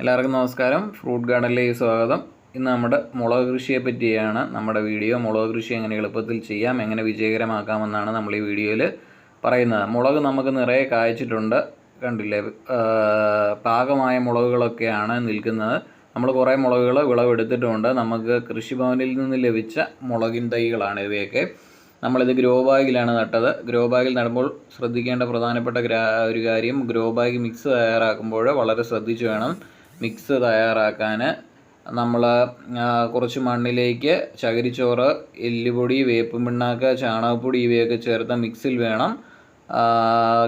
എല്ലാവർക്കും നമസ്കാരം. ഫ്രൂട്ട് ഗാർഡനിലേക്ക് സ്വാഗതം. ഇന്ന് നമ്മുടെ മുളക് കൃഷിയെ പറ്റിയാണ് നമ്മുടെ വീഡിയോ. മുളക് കൃഷി എങ്ങനെ എളുപ്പത്തിൽ ചെയ്യാം എങ്ങനെ വിജയകരമാക്കാമെന്നാണ് നമ്മൾ ഈ വീഡിയോയിൽ പറയുന്നത്. മുളക് നമുക്ക് നിറയെ കായ്ച്ചിട്ടുണ്ട്. കണ്ടില്ലേ? പാകമായ മുളകുകളൊക്കെയാണ് നിൽക്കുന്നത്. നമ്മൾ കുറേ മുളകുകൾ വിളവെടുത്തിട്ടുണ്ട്. നമുക്ക് കൃഷിഭവനിൽ നിന്ന് ലഭിച്ച മുളകിൻ തൈകളാണ് ഇവയൊക്കെ. നമ്മളിത് ഗ്രോ ബാഗിലാണ് നട്ടത്. ഗ്രോ ബാഗിൽ നടുമ്പോൾ ശ്രദ്ധിക്കേണ്ട പ്രധാനപ്പെട്ട ഒരു കാര്യം ഗ്രോ ബാഗ് മിക്സ് തയ്യാറാക്കുമ്പോൾ വളരെ ശ്രദ്ധിച്ചു വേണം മിക്സ് തയ്യാറാക്കാൻ നമ്മൾ കുറച്ച് മണ്ണിലേക്ക് ചകിരിച്ചോറ് എല്ലുപൊടി വേപ്പും പിണ്ണാക്ക് ചാണകപ്പൊടി ഇവയൊക്കെ ചേർത്ത മിക്സിൽ വേണം.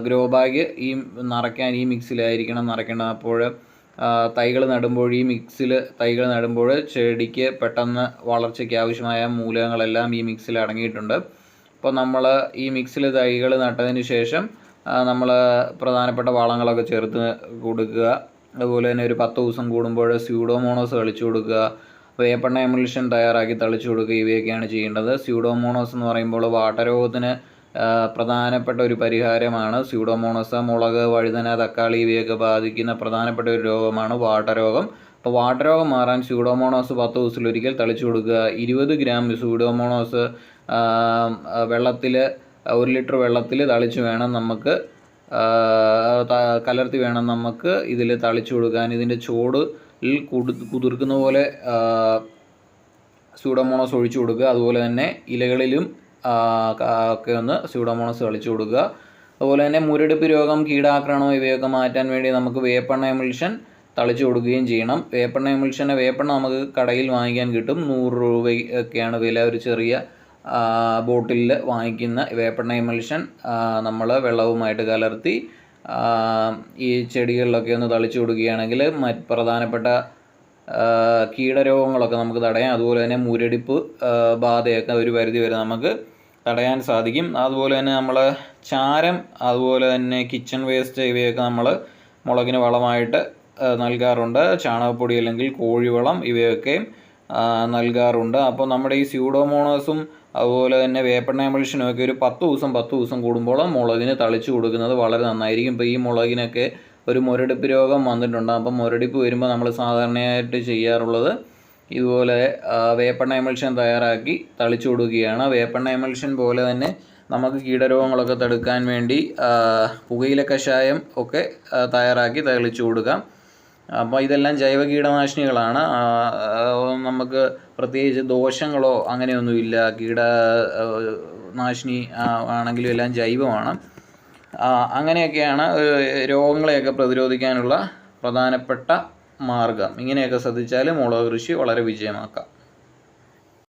ഗ്രോ ബാഗ് ഈ നിറയ്ക്കാൻ ഈ മിക്സിലായിരിക്കണം നിറയ്ക്കേണ്ടത്. അപ്പോൾ തൈകൾ നടുമ്പോൾ ഈ മിക്സിൽ തൈകൾ നടുമ്പോൾ ചെടിക്ക് പെട്ടെന്ന് വളർച്ചയ്ക്ക് ആവശ്യമായ മൂലകങ്ങളെല്ലാം ഈ മിക്സിൽ അടങ്ങിയിട്ടുണ്ട്. അപ്പോൾ നമ്മൾ ഈ മിക്സിൽ തൈകൾ നട്ടതിന് ശേഷം നമ്മൾ പ്രധാനപ്പെട്ട വളങ്ങളൊക്കെ ചേർത്ത് കൊടുക്കുക. അതുപോലെ തന്നെ ഒരു പത്ത് ദിവസം കൂടുമ്പോൾ സ്യൂഡോമോണോസ് തളിച്ചു കൊടുക്കുക. വേപ്പെണ്ണ എമുലേഷൻ തയ്യാറാക്കി തളിച്ചു കൊടുക്കുക. ഇവയൊക്കെയാണ് ചെയ്യേണ്ടത്. സ്യൂഡോമോണോസ് എന്ന് പറയുമ്പോൾ വാട്ടരോഗത്തിന് പ്രധാനപ്പെട്ട ഒരു പരിഹാരമാണ്. സ്യൂഡോമോണോസ് മുളക് വഴുതന തക്കാളി ഇവയൊക്കെ ബാധിക്കുന്ന പ്രധാനപ്പെട്ട ഒരു രോഗമാണ് വാട്ടരോഗം. അപ്പോൾ വാട്ടരോഗം മാറാൻ സ്യൂഡോമോണോസ് പത്ത് ദിവസത്തിലൊരിക്കൽ തളിച്ചു കൊടുക്കുക. ഇരുപത് ഗ്രാം സ്യൂഡോമോണോസ് വെള്ളത്തിൽ ഒരു ലിറ്റർ വെള്ളത്തിൽ തളിച്ച് വേണം നമുക്ക് കലർത്തി വേണം നമുക്ക് ഇതിൽ തളിച്ചു കൊടുക്കാൻ. ഇതിന്റെ ചോട് കുടു കുതിർക്കുന്ന പോലെ സ്യൂഡോമോണോസ് ഒഴിച്ചു കൊടുക്കുക. അതുപോലെ തന്നെ ഇലകളിലും ഒക്കെ ഒന്ന് സ്യൂഡോമോണോസ് തളിച്ചു കൊടുക്കുക. അതുപോലെ തന്നെ മുരടിപ്പ് രോഗം കീടാക്രമണം ഇവയൊക്കെ മാറ്റാൻ വേണ്ടി നമുക്ക് വേപ്പെണ്ണ എമിൽഷൻ തളിച്ചു കൊടുക്കുകയും ചെയ്യണം. വേപ്പെണ്ണ എമിൽഷനെ വേപ്പെണ്ണ നമുക്ക് കടയിൽ വാങ്ങിക്കാൻ കിട്ടും. നൂറ് രൂപയൊക്കെയാണ് വില ഒരു ചെറിയ ബോട്ടിലിൽ വാങ്ങിക്കുന്ന വേപ്പെണ്ണ എമിൽഷൻ നമ്മൾ വെള്ളവുമായിട്ട് കലർത്തി ഈ ചെടികളിലൊക്കെ ഒന്ന് തളിച്ചു കൊടുക്കുകയാണെങ്കിൽ പ്രധാനപ്പെട്ട കീടരോഗങ്ങളൊക്കെ നമുക്ക് തടയാം. അതുപോലെ തന്നെ മുരടിപ്പ് ബാധയൊക്കെ ഒരു പരിധി വരെ നമുക്ക് തടയാൻ സാധിക്കും. അതുപോലെ തന്നെ നമ്മൾ ചാരം അതുപോലെ തന്നെ കിച്ചൺ വേസ്റ്റ് ഇവയൊക്കെ നമ്മൾ മുളകിന് വളമായിട്ട് നൽകാറുണ്ട്. ചാണകപ്പൊടി അല്ലെങ്കിൽ കോഴിവളം ഇവയൊക്കെ ആ, നൽകാറുണ്ട്. അപ്പോൾ നമ്മുടെ ഈ സ്യൂഡോമോണോസും അതുപോലെ തന്നെ വേപ്പെണ്ണ എമൽഷനും ഒരു പത്ത് ദിവസം പത്ത് ദിവസം കൂടുമ്പോൾ മുളകിന് തളിച്ചു കൊടുക്കുന്നത് വളരെ നന്നായിരിക്കും. ഇപ്പോൾ ഈ മുളകിനൊക്കെ ഒരു മുരടിപ്പ് രോഗം വന്നിട്ടുണ്ട്. അപ്പം മുരടിപ്പ് വരുമ്പോൾ നമ്മൾ സാധാരണയായിട്ട് ചെയ്യാറുള്ളത് ഇതുപോലെ വേപ്പെണ്ണ എമൽഷൻ തയ്യാറാക്കി തളിച്ചു കൊടുക്കുകയാണ്. വേപ്പെണ്ണ എമൽഷൻ പോലെ തന്നെ നമുക്ക് കീടരോഗങ്ങളൊക്കെ തടുക്കാൻ വേണ്ടി പുകയില കഷായം ഒക്കെ തയ്യാറാക്കി തളിച്ചു കൊടുക്കാം. അപ്പോൾ ഇതെല്ലാം ജൈവ കീടനാശിനികളാണ്. നമുക്ക് പ്രത്യേകിച്ച് ദോഷങ്ങളോ അങ്ങനെയൊന്നുമില്ല. കീട നാശിനി ആണെങ്കിലും എല്ലാം ജൈവമാണ്. അങ്ങനെയൊക്കെയാണ് രോഗങ്ങളെയൊക്കെ പ്രതിരോധിക്കാനുള്ള പ്രധാനപ്പെട്ട മാർഗം. ഇങ്ങനെയൊക്കെ ശ്രദ്ധിച്ചാൽ മുളക് കൃഷി വളരെ വിജയമാക്കാം.